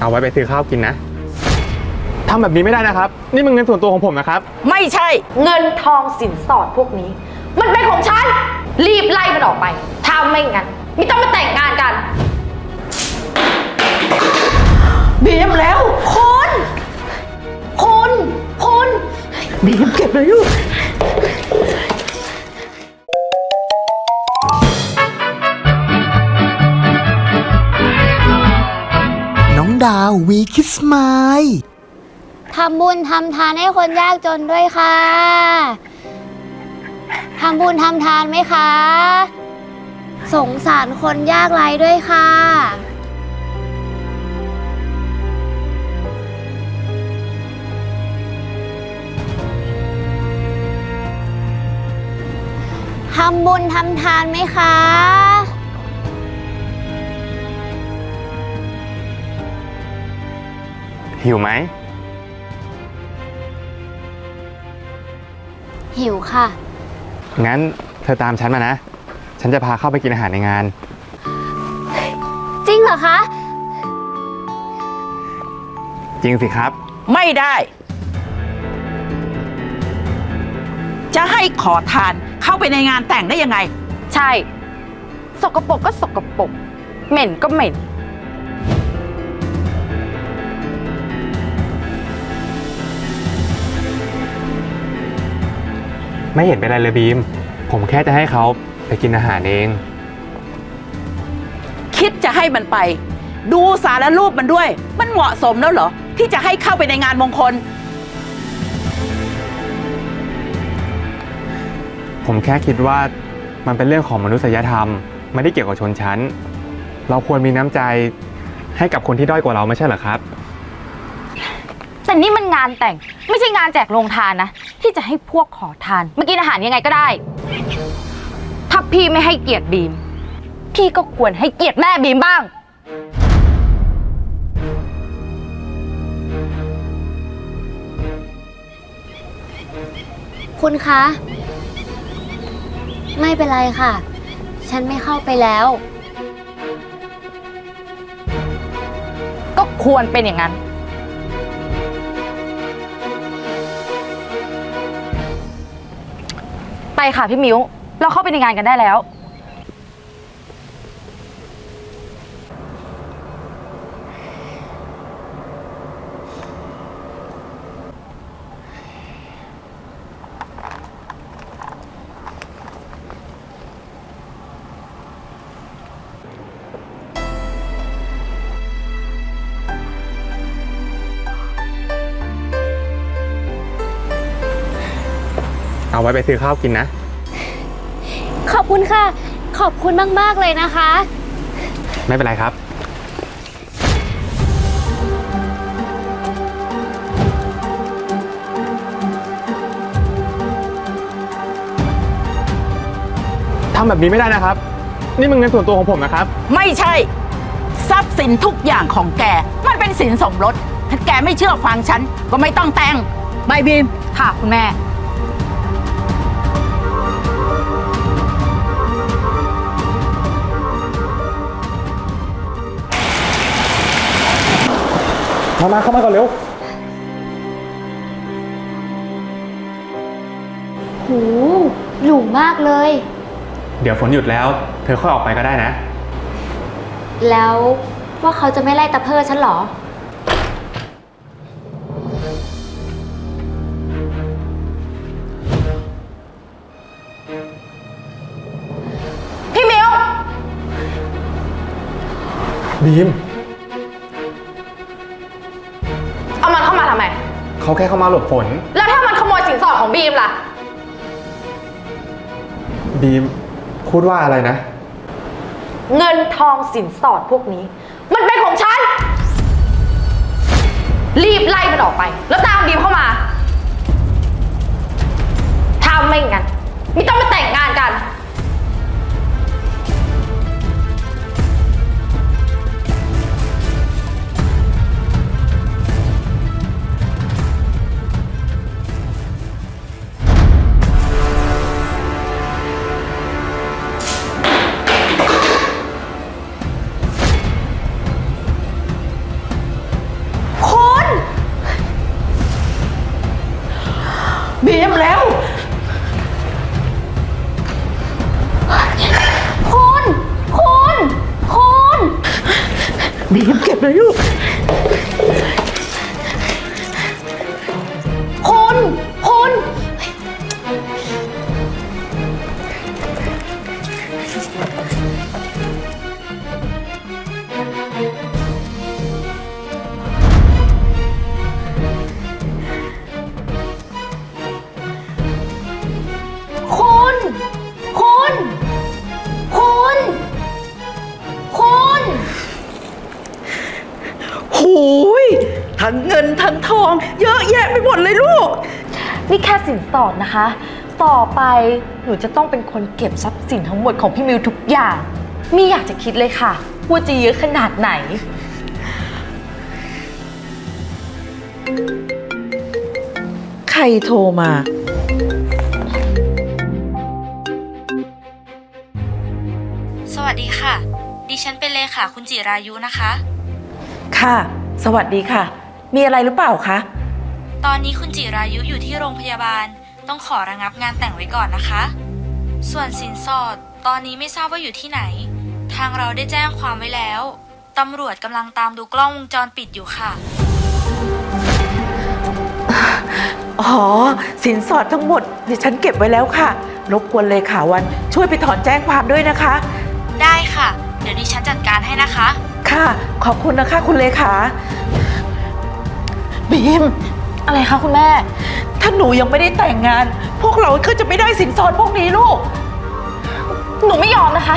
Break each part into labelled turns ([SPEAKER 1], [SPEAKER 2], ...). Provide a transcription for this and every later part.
[SPEAKER 1] เอาไว้ไปซื้อข้าวกินนะทำแบบนี้ไม่ได้นะครับ นี่มันเงินส่วนตัวของผมนะครับ
[SPEAKER 2] ไม่ใช่
[SPEAKER 3] เงินทองสินสอดพวกนี้ มันเป็นของฉัน รีบไล่มันออกไป ถ้าไม่งั้นไม่ต้องมาแต่งงานกัน
[SPEAKER 2] บีมแล้ว
[SPEAKER 3] คุณคุณคุณ
[SPEAKER 2] บีมเก็บเลยลูก
[SPEAKER 4] ดาววีคิสไมล์
[SPEAKER 5] ทำบุญทำทานให้คนยากจนด้วยค่ะ ทำบุญทำทานไหมคะ สงสารคนยากไร้ด้วยค่ะ ทำบุญทำทานไหมคะ
[SPEAKER 1] หิวไหม
[SPEAKER 5] หิวค่ะ
[SPEAKER 1] งั้นเธอตามฉันมานะ ฉันจะพาเข้าไปกินอาหารในงาน
[SPEAKER 5] จริงเหรอคะ
[SPEAKER 1] จริงสิครับ
[SPEAKER 2] ไม่ได้ จะให้ขอทานเข้าไปในงานแต่งได้ยังไง
[SPEAKER 3] ใช่ สกปรกก็สกปรกเหม็นก็เหม็น
[SPEAKER 1] ไม่เห็นเป็นไรเลยบีม ผมแค่จะให้เขาไปกินอาหารเอง
[SPEAKER 2] คิดจะให้มันไป ดูสารรูปมันด้วย มันเหมาะสมแล้วเหรอ ที่จะให้เข้าไปในงานมงคล
[SPEAKER 1] ผมแค่คิดว่ามันเป็นเรื่องของมนุษยธรรม ไม่ได้เกี่ยวกับชนชั้น เราควรมีน้ำใจให้กับคนที่ด้อยกว่าเราไม่ใช่เหรอครับ
[SPEAKER 3] แต่นี่มันงานแต่งไม่ใช่งานแจกโรงทานนะ ที่จะให้พวกขอทานมากินอาหารยังไงก็ได้ ถ้าพี่ไม่ให้เกียรติบีม พี่ก็ควรให้เกียรติแม่บีมบ้าง
[SPEAKER 5] คุณคะ ไม่เป็นไรค่ะ ฉันไม่เข้าไปแล้ว
[SPEAKER 3] ก็ควรเป็นอย่างนั้น ไปค่ะพี่มิ้ว เราเข้าไปในงานกันได้แล้ว
[SPEAKER 1] เอาไว้ไปซื้อข้าวกินนะ
[SPEAKER 5] ขอบคุณค่ะ ขอบคุณมาก ๆ เลยนะคะ
[SPEAKER 1] ไม่เป็นไรครับ ทำแบบนี้ไม่ได้นะครับ นี่มันเงินส่วนตัวของผมนะครับ
[SPEAKER 2] ไม่ใช่ ทรัพย์สินทุกอย่างของแก มันเป็นสินสมรส ถ้าแกไม่เชื่อฟังฉัน ก็ไม่ต้องแต่ง ใบบีม
[SPEAKER 3] ค่ะ คุณแม่
[SPEAKER 1] มามาเข้ามาก่อนเร็ว
[SPEAKER 5] หูหรูมากเลย
[SPEAKER 1] เดี๋ยวฝนหยุดแล้ว เธอค่อยออกไปก็ได้นะ
[SPEAKER 5] แล้วว่าเขาจะไม่ไล่ตะเพิดฉันเหรอ
[SPEAKER 3] พี่มิ้ว
[SPEAKER 1] บีม
[SPEAKER 3] เขา
[SPEAKER 1] แค่เข้ามาหลบฝน
[SPEAKER 3] แล้วถ้ามันขโมยสินสอดของบีมล่ะ
[SPEAKER 1] บีมพูดว่าอะไรนะ
[SPEAKER 3] เงินทองสินสอดพวกนี้ มันเป็นของฉัน รีบไล่มันออกไป แล้วตามบีมเข้ามา ถ้าไม่งั้นไม่ต้องมาแต่งงานกัน
[SPEAKER 2] หมดเลยลูก
[SPEAKER 3] นี่แค่สินสอดนะคะ ต่อไปหนูจะต้องเป็นคนเก็บทรัพย์สินทั้งหมดของพี่มิวทุกอย่างมีอยากจะคิดเลยค่ะว่าจะเยอะขนาดไหน
[SPEAKER 2] ใครโทรมา
[SPEAKER 6] สวัสดีค่ะ ดิฉันเป็นเลขาคุณจิรายุนะคะ
[SPEAKER 2] ค่ะ สวัสดีค่ะ มีอะไรหรือเปล่าคะ
[SPEAKER 6] ตอนนี้คุณจิรายุอยู่ที่โรงพยาบาล ต้องขอระงับงานแต่งไว้ก่อนนะคะ ส่วนสินสอด ตอนนี้ไม่ทราบว่าอยู่ที่ไหน ทางเราได้แจ้งความไว้แล้ว ตำรวจกำลังตามดูกล้องวงจรปิดอยู่ค่ะ
[SPEAKER 2] อ๋อ สินสอดทั้งหมดดิฉันเก็บไว้แล้วค่ะ รบกวนเลยค่ะวัน ช่วยไปถอนแจ้งความด้วยนะคะ
[SPEAKER 6] ได้ค่ะ เดี๋ยวดิฉันจัดการให้นะคะ
[SPEAKER 2] ค่ะ ขอบคุณนะคะคุณเลขาบีม
[SPEAKER 3] อะไรคะคุณแม่
[SPEAKER 2] ถ้าหนูยังไม่ได้แต่งงาน พวกเราก็จะไม่ได้สินสอดพวกนี้ลูก
[SPEAKER 3] หนูไม่ยอมนะคะ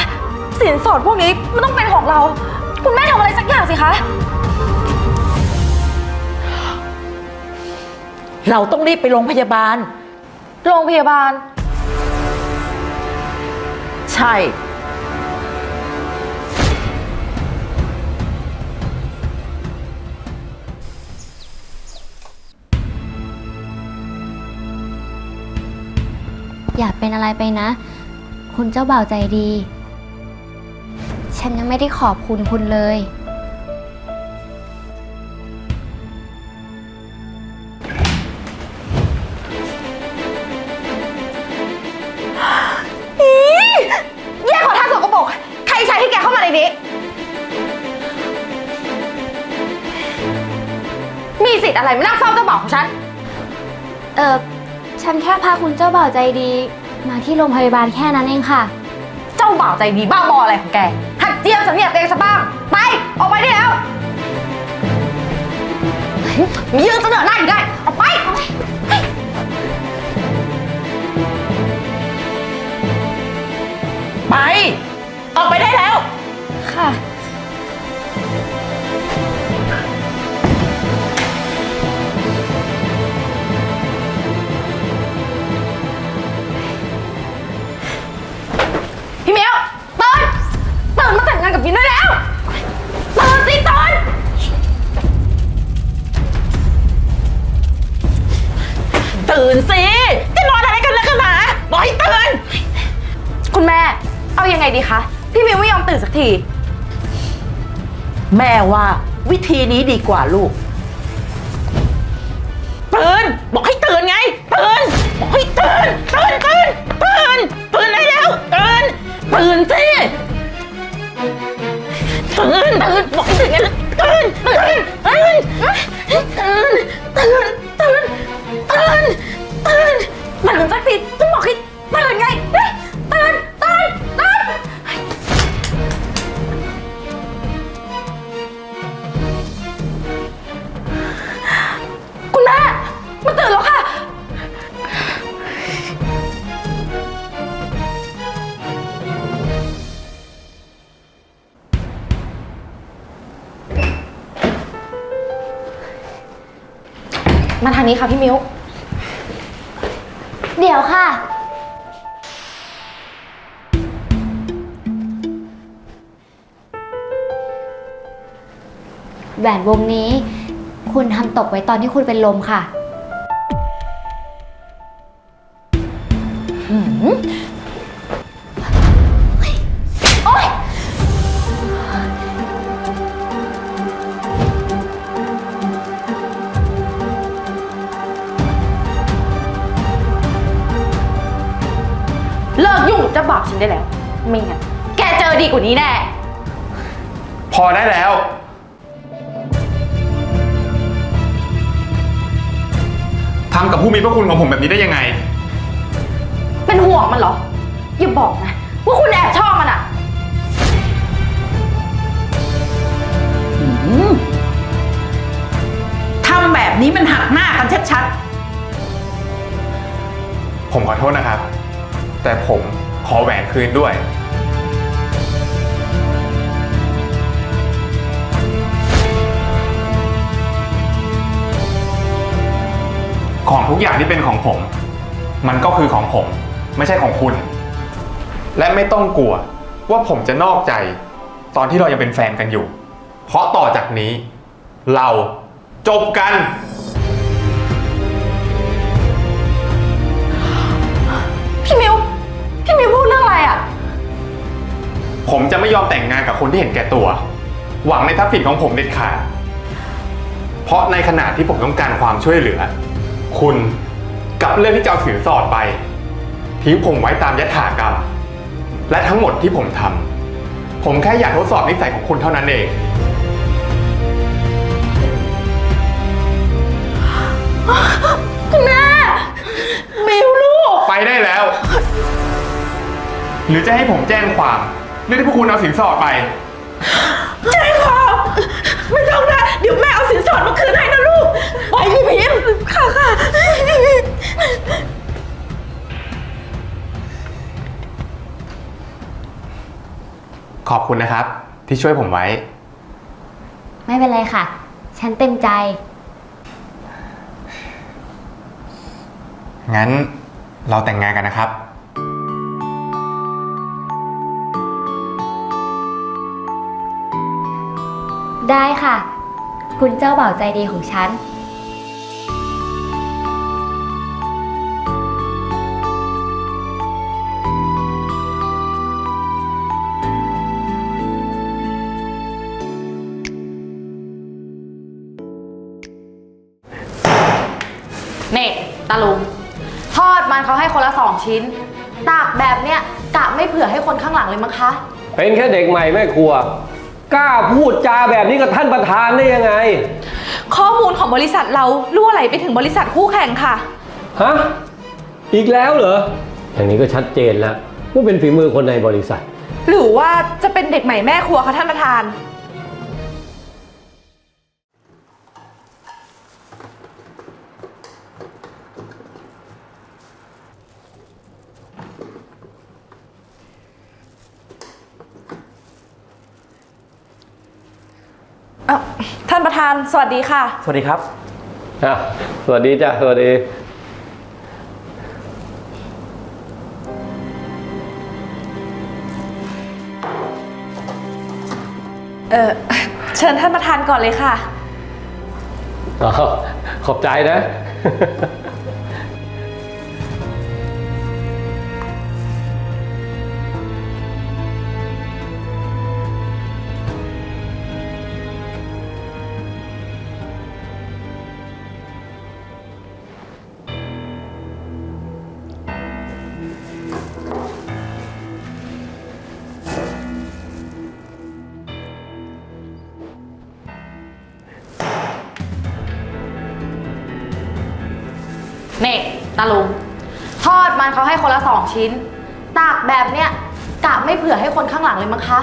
[SPEAKER 3] สินสอดพวกนี้มันต้องเป็นของเรา คุณแม่ทำอะไรสักอย่างสิคะ
[SPEAKER 2] เราต้องรีบไปโรงพยาบาล
[SPEAKER 3] โรงพยาบาล
[SPEAKER 2] ใช่
[SPEAKER 5] อย่าเป็นอะไรไปนะ คุณเจ้าบ่าวใจดี ฉันยังไม่ได้ขอบคุณคุณเลย
[SPEAKER 3] แย่ขอทานสกปรกใครใช้ให้แกเข้ามาในนี้ มีสิทธิ์อะไรมานั่งเฝ้าเจ้าบ่าวของฉัน
[SPEAKER 5] เออ ฉันแค่พาคุณเจ้าบ่าวใจดี มาที่โรงพยาบาลแค่นั้นเองค่ะ
[SPEAKER 3] เจ้าบ่าวใจดีบ้าบออะไรของแก หัดเจียมสำเนียกตัวเองซะบ้าง ไป ออกไปได้แล้วมียืนเสนอหน้าอยู่ได้ ออกไป
[SPEAKER 2] ไป ออกไปได้แล้ว
[SPEAKER 3] ค่ะานกับกินได้แล้วตื่นสิตื่น
[SPEAKER 2] ตื่นสิจะนอนอะไรกันแล้วกันนะบอกให้ตื่น
[SPEAKER 3] คุณแม่ เอายังไงดีคะ พี่มิวไม่ยอมตื่นสักที
[SPEAKER 2] แม่ว่าวิธีนี้ดีกว่าลูก ตื่น บอกให้ตื่นไง ตื่น บอกให้ตื่น ตื่นตื่นตื่นตื่นได้แล้ว ตื่น ตื่นสิ ตื่นตื่นบอกให้ตื่นไงล่ะตื่นตื่นตื่นตื่นตื่นตื่นตื่นตื่น
[SPEAKER 3] ตื่นสักทีจะบอกให้ตื่นไงเฮ้ยตื่น นี้ค่ะพี่มิ้ว
[SPEAKER 5] เดี๋ยวค่ะ แหวนวงนี้ คุณทำตกไว้ตอนที่คุณเป็นลมค่ะ
[SPEAKER 3] จะบาปฉันได้แล้วไม่งั้นแกเจอดีกว่านี้แน่
[SPEAKER 1] พอได้แล้ว ทำกับผู้มีพระคุณของผมแบบนี้ได้ยังไง
[SPEAKER 3] เป็นห่วงมันเหรอ อย่าบอกนะว่าคุณแอบชอบมันอะ
[SPEAKER 2] ทำแบบนี้มันหักหน้ากันชัด
[SPEAKER 1] ผมขอโทษนะครับ แต่ผม อแหวนคืนด้วย ของทุกอย่างที่เป็นของผม มันก็คือของผม ไม่ใช่ของคุณ และไม่ต้องกลัวว่าผมจะนอกใจ ตอนที่เรายังเป็นแฟนกันอยู่ เพราะต่อจากนี้ เราจบกัน ผมจะไม่ยอมแต่งงานกับคนที่เห็นแก่ตัว หวังในทรัพย์สินของผมเด็ดขาด เพราะในขณะที่ผมต้องการความช่วยเหลือ คุณกลับเรื่องที่จะเอาสินสอดไป ทิ้งผมไว้ตามยถากรรม และทั้งหมดที่ผมทำผมแค่อยากทดสอบนิสัยของคุณเท่านั้นเอง
[SPEAKER 3] คุณแม่
[SPEAKER 2] ๆมิวลูก
[SPEAKER 1] ไปได้แล้ว หรือจะให้ผมแจ้งความ เรื่องที่พวกคุณเอาสินสอดไป
[SPEAKER 2] แจ้งความไม่ต้องนะ เดี๋ยวแม่เอาสินสอดมาคืนให้นะลูก ไปพี่พิมค่ะค่ะ
[SPEAKER 1] ขอบคุณนะครับ ที่ช่วยผมไว้
[SPEAKER 5] ไม่เป็นไรค่ะ ฉันเต็มใจ
[SPEAKER 1] งั้นเราแต่งงานกันนะครับ
[SPEAKER 5] ได้ค่ะ คุณเจ้าบ่าวใจดีของฉัน
[SPEAKER 3] เน่ตาลุงทอดมันเขาให้คนละสองชิ้น ตากแบบเนี้ยกะไม่เผื่อให้คนข้างหลังเลยมั้งคะ
[SPEAKER 7] เป็นแค่เด็กใหม่แม่ครัว กล้าพูดจาแบบนี้กับท่านประธานได้ยังไง
[SPEAKER 8] ข้อมูลของบริษัทเราล่วไหลไปถึงบริษัทคู่แข่งค่ะ
[SPEAKER 7] ฮะ อีกแล้วเหรอ อย่างนี้ก็ชัดเจนแล้วว่าเป็นฝีมือคนในบริษัท
[SPEAKER 8] หรือว่าจะเป็นเด็กใหม่แม่ครัวคะท่านประธาน อะท่านประธานสวัสดีค่ะ
[SPEAKER 9] สวัสดีครับ
[SPEAKER 7] อะสวัสดีจ้ะสวัสดี
[SPEAKER 8] เออเชิญท่านประธานก่อนเลยค่ะ
[SPEAKER 7] อ๋อขอบใจนะ
[SPEAKER 3] ตาลุง ทอดมันเขาให้คนละสองชิ้น ตากแบบเนี้ยกะไม่เผื่อให้คนข้างหลังเลยมั้งคะ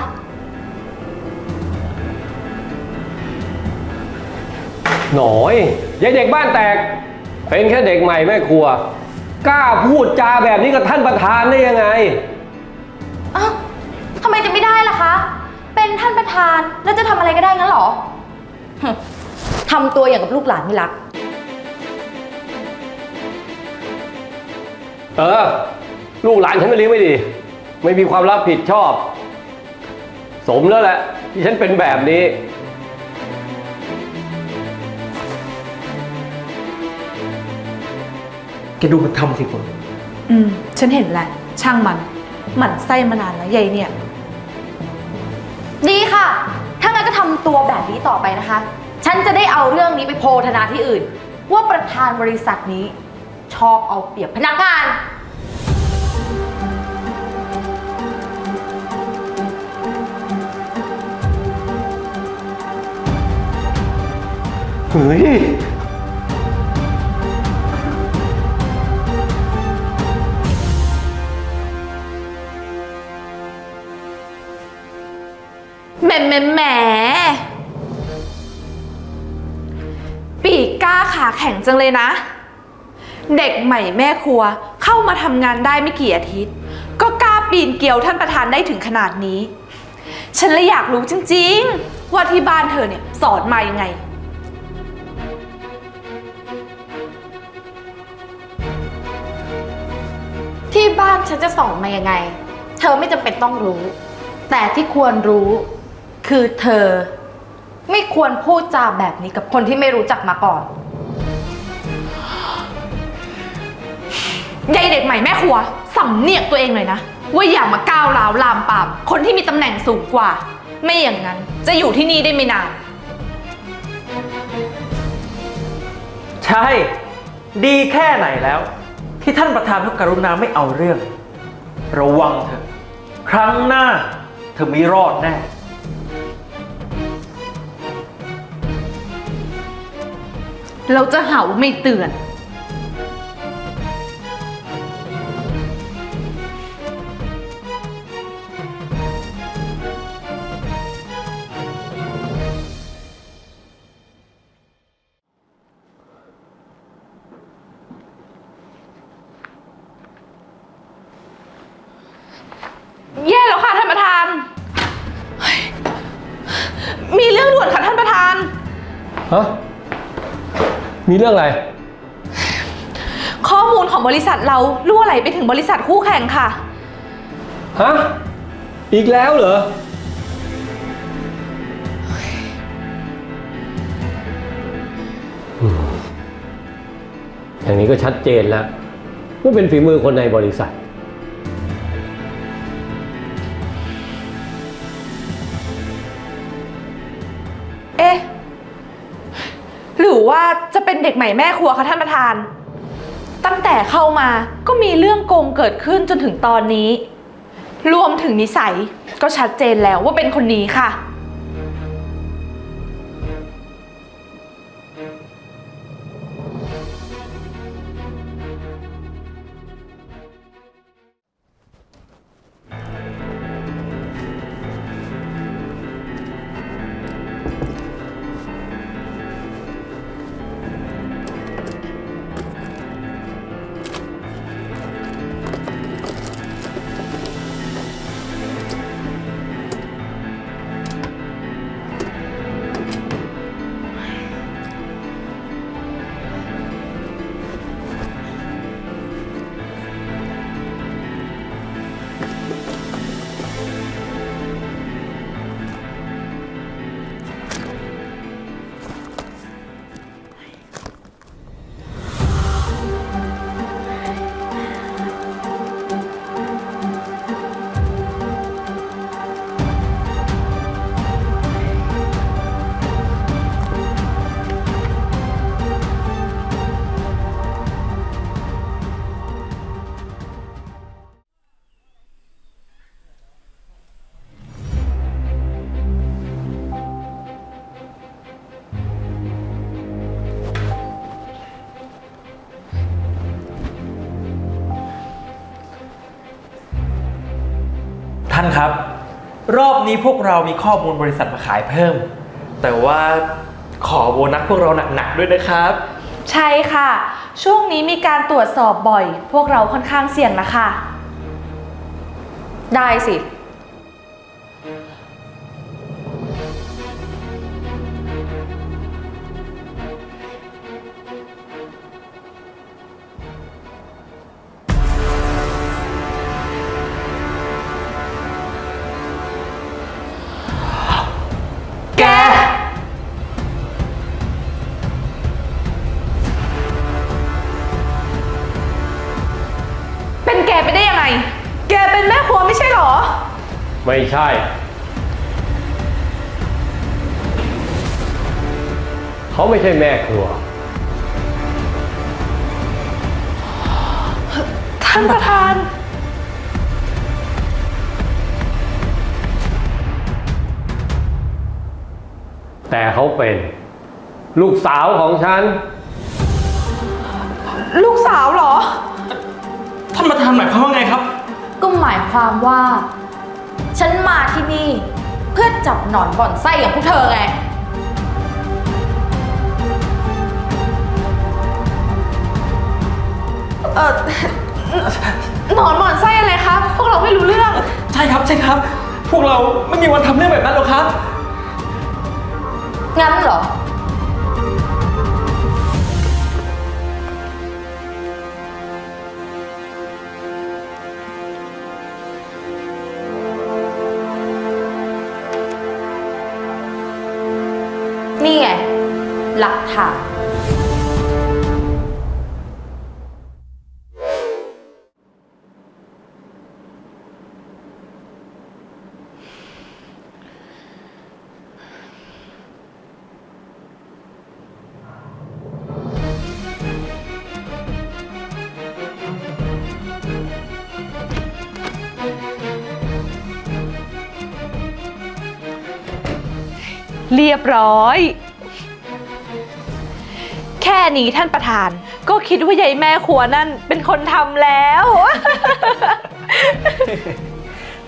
[SPEAKER 7] หน่อยยายเด็กบ้านแตก เป็นแค่เด็กใหม่แม่ครัว กล้าพูดจาแบบนี้กับท่านประธานได้ยังไง
[SPEAKER 3] อ้าวทำไมจะไม่ได้ล่ะคะ เป็นท่านประธานแล้วจะทำอะไรก็ได้งั้นเหรอหึทำตัวอย่างกับลูกหลานไม่รัก
[SPEAKER 7] เออ ลูกหลานฉันก็เลี้ยงไม่ดี ไม่มีความรับผิดชอบ สมแล้วแหละ ที่ฉันเป็นแบบนี้
[SPEAKER 9] แกดูมันทำสิคุณ
[SPEAKER 8] อืม ฉันเห็นแหละ ช่างมัน หมั่นไส้มานานแล้วใหญ่เนี่ย
[SPEAKER 3] ดีค่ะ ถ้างั้นก็ทำตัวแบบนี้ต่อไปนะคะ ฉันจะได้เอาเรื่องนี้ไปโพธนาที่อื่น ว่าประธานบริษัทนี้ ชอบเอาเปรียบพนักงาน
[SPEAKER 7] เฮ้ย
[SPEAKER 8] แหมแหมแหมปีกก้าขาแข็งจังเลยนะ เด็กใหม่แม่ครัว เข้ามาทำงานได้ไม่กี่อาทิตย์ ก็กล้าปีนเกลียวท่านประธานได้ถึงขนาดนี้ ฉันเลยอยากรู้จริงๆ ว่าที่บ้านเธอเนี่ยสอนมายังไง
[SPEAKER 3] ที่บ้านฉันจะสอนมายังไง เธอไม่จำเป็นต้องรู้ แต่ที่ควรรู้คือเธอ ไม่ควรพูดจาแบบนี้กับคนที่ไม่รู้จักมาก่อน
[SPEAKER 8] ยายเด็กใหม่แม่ครัวสำเนียกตัวเองเลยนะ ว่าอย่ามาก้าวร้าวลามปามคนที่มีตำแหน่งสูงกว่า ไม่อย่างนั้น จะอยู่ที่นี่ได้ไม่นาน
[SPEAKER 9] ใช่ ดีแค่ไหนแล้ว ที่ท่านประธานเขากรุณาไม่เอาเรื่อง ระวังเถอะครั้งหน้า เธอไม่รอดแน่
[SPEAKER 8] เราจะหาว่าไม่เตือน ฮะ
[SPEAKER 7] มีเรื่องอะไร
[SPEAKER 8] ข้อมูลของบริษัทเราล่วไหลไปถึงบริษัทคู่แข่งค่ะ
[SPEAKER 7] ฮะ อีกแล้วเหรออืมอย่างนี้ก็ชัดเจนแล้วว่าเป็นฝีมือคนในบริษัท
[SPEAKER 8] เป็นเด็กใหม่แม่ครัวคะท่านประธาน ตั้งแต่เข้ามาก็มีเรื่องโกงเกิดขึ้นจนถึงตอนนี้ รวมถึงนิสัยก็ชัดเจนแล้วว่าเป็นคนนี้ค่ะ
[SPEAKER 9] นี้พวกเรามีข้อมูลบริษัทมาขายเพิ่ม แต่ว่าขอโบนัสพวกเราหนักๆด้วยนะครับ
[SPEAKER 8] ใช่ค่ะ ช่วงนี้มีการตรวจสอบบ่อย พวกเราค่อนข้างเสี่ยงนะคะ
[SPEAKER 3] ได้สิ
[SPEAKER 8] ไม่ใช่ เขา
[SPEAKER 7] ไม่ใช่แม่ครัว
[SPEAKER 8] ท่านประธาน
[SPEAKER 7] แต่เขาเป็น ลูกสาวของฉัน
[SPEAKER 8] ลูกสาวเหรอ
[SPEAKER 9] ท่านประธานหมายความว่าไงครับ
[SPEAKER 3] ก็หมายความว่า ฉันมาที่นี่ เพื่อจับหนอนบ่อนไส้อย่างพวกเธอไง เออ
[SPEAKER 8] หนอนบ่อนไส้อะไรครับพวกเราไม่รู้เรื่อง
[SPEAKER 9] ใช่ครับใช่ครับ พวกเราไม่มีวันทำเรื่องแบบนั้นหรอกครับ
[SPEAKER 3] งั้นเหรอ หลักฐาน
[SPEAKER 8] เรียบร้อย นี้ท่านประธาน ก็คิดว่ายายแม่ครัวนั่นเป็นคนทำแล้ว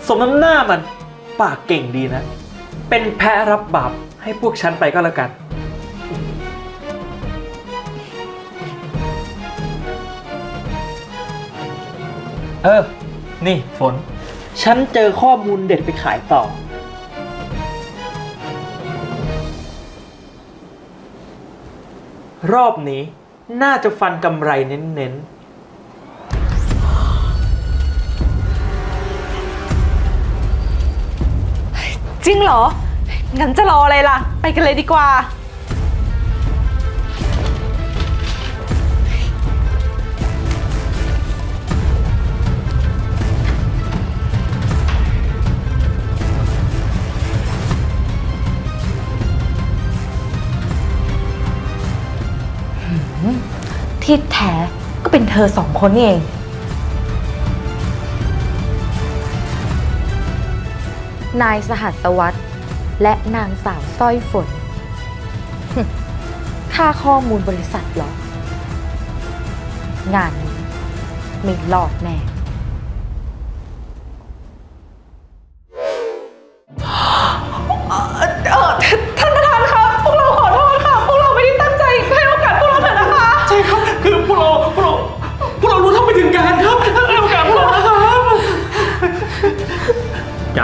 [SPEAKER 9] สมน้ำหน้ามันปากเก่งดีนะ เป็นแพรับบาปให้พวกฉันไปก็แล้วกัน เออ นี่ฝน ฉันเจอข้อมูลเด็ดไปขายต่อ รอบนี้น่าจะฟันกำไรเน้นๆ
[SPEAKER 8] จริงเหรอ งั้นจะรออะไรล่ะ ไปกันเลยดีกว่า
[SPEAKER 3] ที่แท้ก็เป็นเธอสองคนนี่เอง นายสหัสวัตรและนางสาวสร้อยฝน ค่าข้อมูลบริษัทเหรอ งานนี้ไม่รอดแน่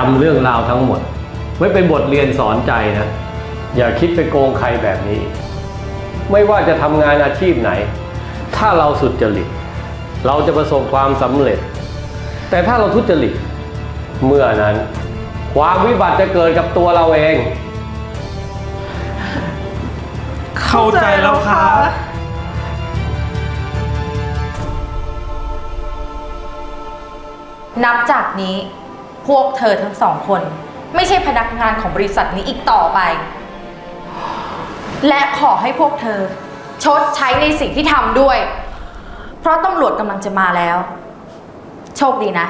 [SPEAKER 8] จำ
[SPEAKER 7] เรื่องราวทั้งหมด ไว้เป็นบทเรียนสอนใจนะ อย่าคิดไปโกงใครแบบนี้ ไม่ว่าจะทำงานอาชีพไหน ถ้าเราสุดจริต เราจะประสบความสำเร็จ แต่ถ้าเราทุจริต เมื่อนั้น ความวิบัติจะเกิดกับตัวเราเอง
[SPEAKER 9] เข้าใจแล้วครับ
[SPEAKER 3] นับจากนี้ พวกเธอทั้งสองคน ไม่ใช่พนักงานของบริษัทนี้อีกต่อไป และขอให้พวกเธอ ชดใช้ในสิ่งที่ทำด้วย เพราะตำรวจกำลังจะมาแล้ว โชคดีนะ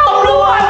[SPEAKER 9] ตำรวจ